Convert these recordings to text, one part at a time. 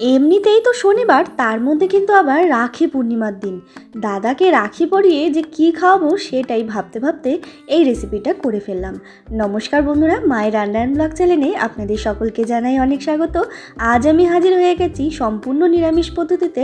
এমনিতেই তো শনিবার, তার মধ্যে কিন্তু আবার রাখি পূর্ণিমার দিন। দাদাকে রাখি পরিয়ে যে কি খাওয়াবো সেটাই ভাবতে ভাবতে এই রেসিপিটা করে ফেললাম। নমস্কার বন্ধুরা মায়ের রান্নায়ন ব্লগ চ্যানেলে আপনাদের সকলকে জানাই অনেক স্বাগত। আজ আমি হাজির হয়ে গেছি সম্পূর্ণ নিরামিষ পদ্ধতিতে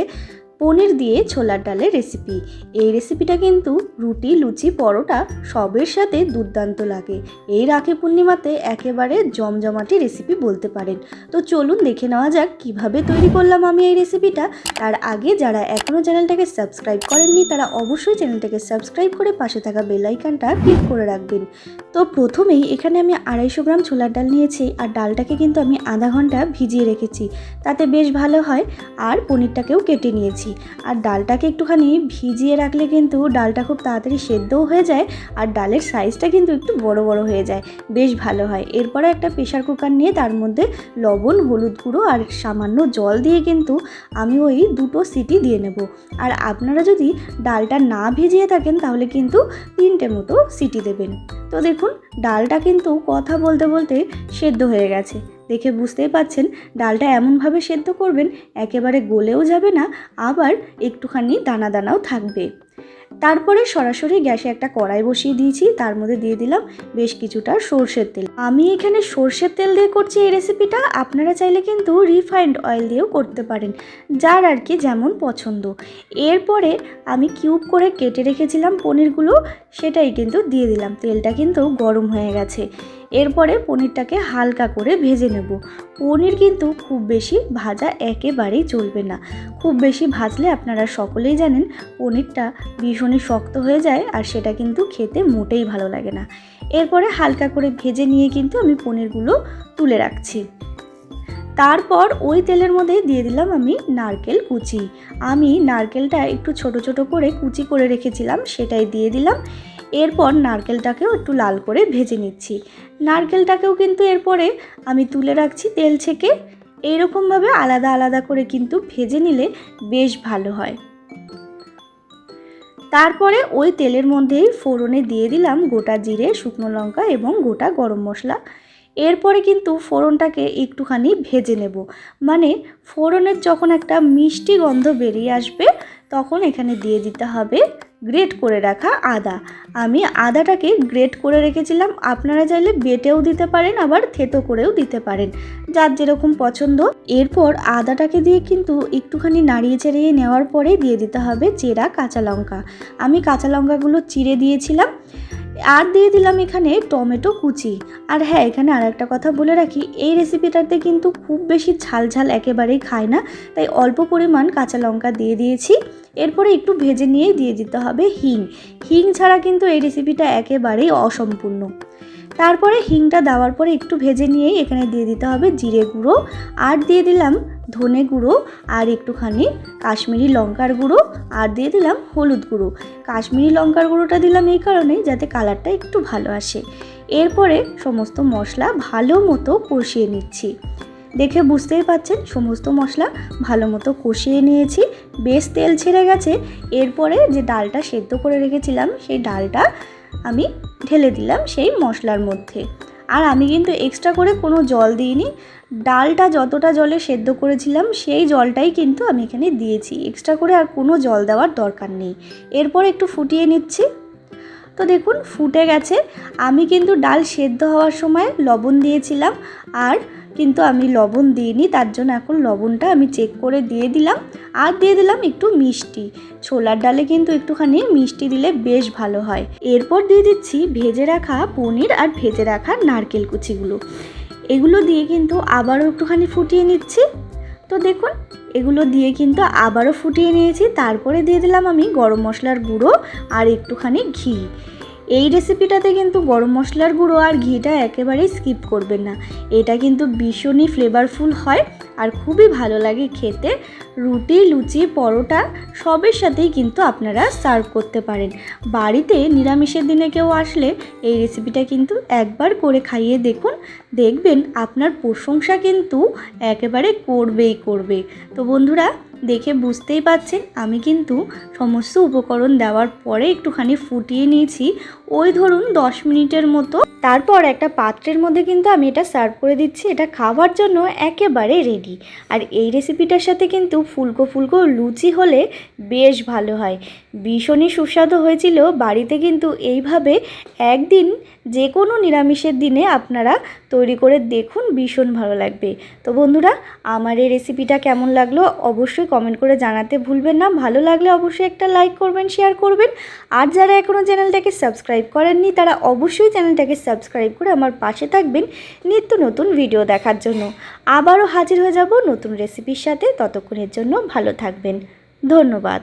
পনির দিয়ে ছোলার ডালের রেসিপি এই রেসিপিটা কিন্তু রুটি, লুচি, পরোটা সবের সাথে দুর্দান্ত লাগে। এই রাখি পূর্ণিমাতে একেবারে জমজমাটি রেসিপি বলতে পারেন। তো চলুন দেখে নেওয়া যাক কীভাবে তৈরি করলাম আমি এই রেসিপিটা তার আগে যারা এখনও চ্যানেলটাকে সাবস্ক্রাইব করেননি, তারা অবশ্যই চ্যানেলটাকে সাবস্ক্রাইব করে পাশে থাকা বেলাইকানটা ক্লিক করে রাখবেন। তো প্রথমেই এখানে আমি আড়াইশো গ্রাম ছোলার ডাল নিয়েছি আর ডালটাকে কিন্তু আমি আধা ঘণ্টা ভিজিয়ে রেখেছি। তাতে বেশ ভালো হয় আর পনিরটাকেও কেটে নিয়েছি। আর ডালটাকে একটুখানি ভিজিয়ে রাখলে কিন্তু ডালটা খুব তাড়াতাড়ি সেদ্ধও হয়ে যায় আর ডালের সাইজটা কিন্তু একটু বড় বড় হয়ে যায়। বেশ ভালো হয়। এরপরে একটা প্রেশার কুকার নিয়ে তার মধ্যে লবণ, হলুদ গুঁড়ো আর সামান্য জল দিয়ে কিন্তু আমি ওই দুটো সিটি দিয়ে নেব। আর আপনারা যদি ডালটা না ভিজিয়ে থাকেন তাহলে কিন্তু তিনটে মতো সিটি দেবেন। তো দেখুন, ডালটা কিন্তু কথা বলতে বলতে সেদ্ধ হয়ে গেছে। দেখে বুঝতেই পাচ্ছেন ডালটা এমনভাবে সেদ্ধ করবেন, একেবারে গলেও যাবে না, আবার একটুখানি দানা দানাও থাকবে। তারপরে সরাসরি গ্যাসে একটা কড়াই বসিয়ে দিয়েছি, তার মধ্যে দিয়ে দিলাম বেশ কিছুটা সর্ষের তেল। আমি এখানে সর্ষের তেল দিয়ে করছি এই রেসিপিটা, আপনারা চাইলে কিন্তু রিফাইন্ড অয়েল দিয়েও করতে পারেন, যার আর কি যেমন পছন্দ। এরপরে আমি কিউব করে কেটে রেখেছিলাম পনিরগুলো, সেটাই কিন্তু দিয়ে দিলাম, তেলটা কিন্তু গরম হয়ে গেছে। এরপরে পনিরটাকে হালকা করে ভেজে নেব। পনির কিন্তু খুব বেশি ভাজা একেবারেই চলবে না। খুব বেশি ভাজলে আপনারা সকলেই জানেন, পনিরটা ভীষণই শক্ত হয়ে যায় আর সেটা কিন্তু খেতে মোটেই ভালো লাগে না। এরপরে হালকা করে ভেজে নিয়ে কিন্তু আমি পনিরগুলো তুলে রাখছি। তারপর ওই তেলের মধ্যে দিয়ে দিলাম আমি নারকেল কুচি। আমি নারকেলটা একটু ছোট ছোট করে কুচি করে রেখেছিলাম, সেটাই দিয়ে দিলাম। এরপর নারকেলটাকেও একটু লাল করে ভেজে নিচ্ছি। নারকেলটাকেও কিন্তু এরপরে আমি তুলে রাখছি তেল ছেঁকে। এইরকমভাবে আলাদা আলাদা করে কিন্তু ভেজে নিলে বেশ ভালো হয়। তারপরে ওই তেলের মধ্যেই ফোড়নে দিয়ে দিলাম গোটা জিরে, শুকনো লঙ্কা এবং গোটা গরম মশলা। এরপরে কিন্তু ফোড়নটাকে একটুখানি ভেজে নেব। মানে ফোড়নের যখন একটা মিষ্টি গন্ধ বেরিয়ে আসবে, তখন এখানে দিয়ে দিতে হবে গ্রেট করে রাখা আদা। আমি আদাটাকে গ্রেট করে রেখেছিলাম। আপনারা চাইলে বেটেও দিতে পারেন, আবার থেতো করেও দিতে পারেন। যার যেরকম পছন্দ। এরপর আদাটাকে দিয়ে কিন্তু একটুখানি নাড়িয়ে চেড়িয়ে নেওয়ার পরে দিয়ে দিতে হবে চেরা কাঁচা লঙ্কা। আমি কাঁচা লঙ্কাগুলো চিড়ে দিয়েছিলাম। আর দিয়ে দিলাম এখানে টমেটো কুচি। আর হ্যাঁ এখানে আর একটা কথা বলে রাখি, এই রেসিপিটাতে কিন্তু খুব বেশি ঝাল ঝাল একেবারেই খায় না। তাই অল্প পরিমাণ কাঁচা লঙ্কা দিয়ে দিয়েছি। এরপরে একটু ভেজে নিয়ে দিয়ে দিতে হবে হিং। হিং ছাড়া কিন্তু এই রেসিপিটা একেবারেই অসম্পূর্ণ। তারপরে হিংটা দেওয়ার পরে একটু ভেজে নিয়েই এখানে দিয়ে দিতে হবে জিরে গুঁড়ো। আর দিয়ে দিলাম ধনে গুঁড়ো আর একটুখানি কাশ্মীরি লঙ্কার গুঁড়ো আর দিয়ে দিলাম হলুদ গুঁড়ো। কাশ্মীরি লঙ্কার গুঁড়োটা দিলাম এই কারণে যাতে কালারটা একটু ভালো আসে। এরপরে সমস্ত মশলা ভালো মতো কষিয়ে নিচ্ছি। দেখে বুঝতেই পাচ্ছেন, সমস্ত মশলা ভালো মতো কষিয়ে নিয়েছি। বেশ তেল ছেড়ে গেছে। এরপরে যে ডালটা সেদ্ধ করে রেখেছিলাম, সেই ডালটা আমি ঢেলে দিলাম সেই মশলার মধ্যে। আর আমি কিন্তু এক্সট্রা করে কোনো জল দিইনি। ডালটা যতটা জলে সেদ্ধ করেছিলাম, সেই জলটাই কিন্তু আমি এখানে দিয়েছি। এক্সট্রা করে আর কোনো জল দেওয়ার দরকার নেই। এরপর একটু ফুটিয়ে নিচ্ছি। তো দেখুন, ফুটে গেছে। আমি কিন্তু ডাল সেদ্ধ হওয়ার সময় লবণ দিয়েছিলাম আর কিন্তু আমি লবণ দিইনি, তার জন্য এখন লবণটা আমি চেক করে দিয়ে দিলাম। আর দিয়ে দিলাম একটু মিষ্টি। ছোলার ডালে কিন্তু একটুখানি মিষ্টি দিলে বেশ ভালো হয়। এরপর দিয়ে দিচ্ছি ভেজে রাখা পনির আর ভেজে রাখা নারকেল কুচিগুলো। এগুলো দিয়ে কিন্তু আবারও একটুখানি ফুটিয়ে নিচ্ছি। তো দেখুন এগুলো দিয়ে কিন্তু আবারও ফুটিয়ে নিয়েছি। তারপরে দিয়ে দিলাম আমি গরম মশলার গুঁড়ো আর একটুখানি ঘি। এই রেসিপিটাতে কিন্তু গরম মশলার গুঁড়ো আর ঘিটা একেবারেই স্কিপ করবেন না। এটা কিন্তু ভীষণই ফ্লেভারফুল হয় আর খুবই ভালো লাগে খেতে। রুটি, লুচি, পরোটা সবের সাথেই কিন্তু আপনারা সার্ভ করতে পারেন। বাড়িতে নিরামিষের দিনে কেউ আসলে এই রেসিপিটা কিন্তু একবার করে খাইয়ে দেখুন। দেখবেন আপনার প্রশংসা কিন্তু একেবারে করবেই করবে। তো বন্ধুরা, দেখে বুঝতেই পাচ্ছেন, আমি কিন্তু সমস্ত উপকরণ দেওয়ার পরে একটুখানি ফুটিয়ে নিয়েছি। ওই ধরুন দশ মিনিটের মতো। তারপর একটা পাত্রের মধ্যে কিন্তু আমি এটা সার্ভ করে দিচ্ছি। এটা খাওয়ার জন্য একেবারে রেডি আর এই রেসিপিটার সাথে কিন্তু ফুলকো ফুলকো লুচি হলে বেশ ভালো হয়। ভীষণই সুস্বাদু হয়েছিল বাড়িতে কিন্তু এইভাবে একদিন যে কোনো নিরামিষের দিনে আপনারা তৈরি করে দেখুন, ভীষণ ভালো লাগবে। তো বন্ধুরা, আমার এই রেসিপিটা কেমন লাগল অবশ্যই কমেন্ট করে জানাতে ভুলবেন না। ভালো লাগলে অবশ্যই একটা লাইক করবেন শেয়ার করবেন। আর যারা এখনও চ্যানেলটাকে সাবস্ক্রাইব করেননি, তারা অবশ্যই চ্যানেলটাকে সাবস্ক্রাইব করে আমার পাশে থাকবেন নিত্য নতুন ভিডিও দেখার জন্য। আবারও হাজির হয়ে যাব নতুন রেসিপির সাথে। ততক্ষণের জন্য ভালো থাকবেন। ধন্যবাদ।